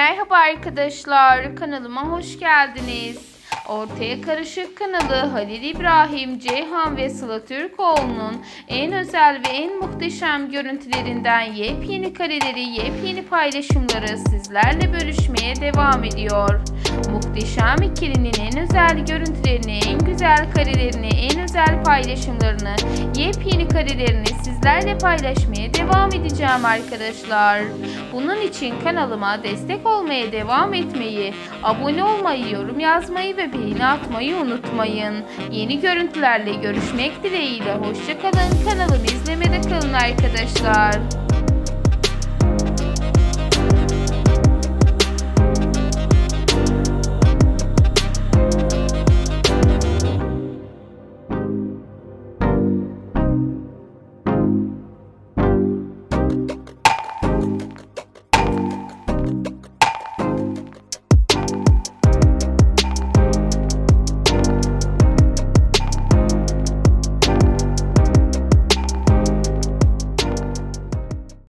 Merhaba arkadaşlar, kanalıma hoş geldiniz. Ortaya Karışık kanalı Halil İbrahim, Ceyhan ve Sıla Türkoğlu'nun en özel ve en muhteşem görüntülerinden yepyeni kareleri, yepyeni paylaşımları sizlerle bölüşmeye devam ediyor. Muhteşem ikilinin en özel görüntülerini, en güzel karelerini, en özel paylaşımlarını, yepyeni karelerini sizlerle paylaşmaya devam edeceğim arkadaşlar. Bunun için kanalıma destek olmaya devam etmeyi, abone olmayı, yorum yazmayı ve beğeni atmayı unutmayın. Yeni görüntülerle görüşmek dileğiyle hoşçakalın. Kanalımı izlemede kalın arkadaşlar.